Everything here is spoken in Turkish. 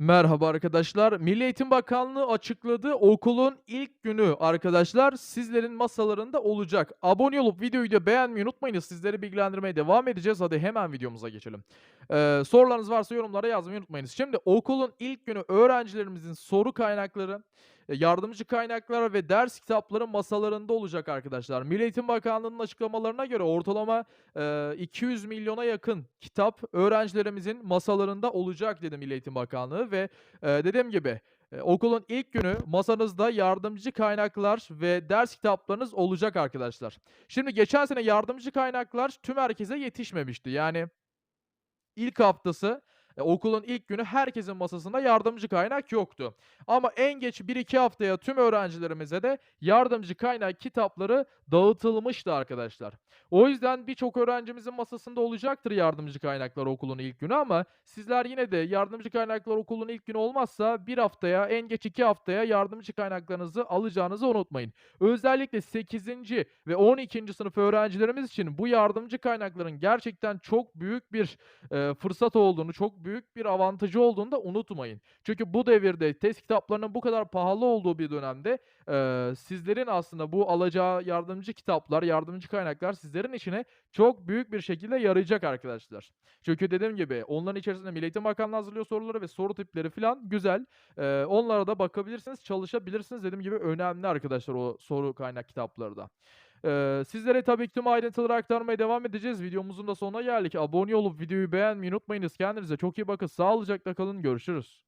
Merhaba arkadaşlar. Milli Eğitim Bakanlığı açıkladığı okulun ilk günü arkadaşlar sizlerin masalarında olacak. Abone olup videoyu da beğenmeyi unutmayınız. Sizleri bilgilendirmeye devam edeceğiz. Hadi hemen videomuza geçelim. Ee, sorularınız varsa yorumlara yazmayı unutmayınız. Şimdi okulun ilk günü öğrencilerimizin soru kaynakları, yardımcı kaynaklar ve ders kitapları masalarında olacak arkadaşlar. Milli Eğitim Bakanlığı'nın açıklamalarına göre ortalama e, 200 milyona yakın kitap öğrencilerimizin masalarında olacak dedi Milli Eğitim Bakanlığı ve e, dediğim gibi e, okulun ilk günü masanızda yardımcı kaynaklar ve ders kitaplarınız olacak arkadaşlar. Şimdi geçen sene yardımcı kaynaklar tüm herkese yetişmemişti. Yani İlk haftası, eee, okulun ilk günü herkesin masasında yardımcı kaynak yoktu. Ama en geç 1-2 haftaya tüm öğrencilerimize de yardımcı kaynak kitapları dağıtılmıştı arkadaşlar. O yüzden birçok öğrencimizin masasında olacaktır yardımcı kaynaklar okulun ilk günü ama sizler yine de yardımcı kaynaklar okulun ilk günü olmazsa 1 haftaya, en geç 2 haftaya yardımcı kaynaklarınızı alacağınızı unutmayın. Özellikle 8. ve 12. sınıf öğrencilerimiz için bu yardımcı kaynakların gerçekten çok büyük bir eee, fırsat olduğunu, çok büyük bir avantajı olduğunu da unutmayın. Çünkü bu devirde test kitaplarının bu kadar pahalı olduğu bir dönemde, eee, sizlerin aslında bu alacağı yardımcı kitaplar, yardımcı kaynaklar sizlerin işine çok büyük bir şekilde yarayacak arkadaşlar. Çünkü dediğim gibi onların içerisinde Milli Eğitim Bakanlığı hazırlıyor soruları ve soru tipleri filan güzel. Eee, onlara da bakabilirsiniz, çalışabilirsiniz. Dediğim gibi önemli arkadaşlar o soru kaynak kitapları da. Eee, sizlere tabii ki tüm ayrıntıları aktarmaya devam edeceğiz. Videomuzun da sonuna geldik. Abone olup videoyu beğenmeyi unutmayınız. Kendinize çok iyi bakın. Sağlıcakla kalın. Görüşürüz.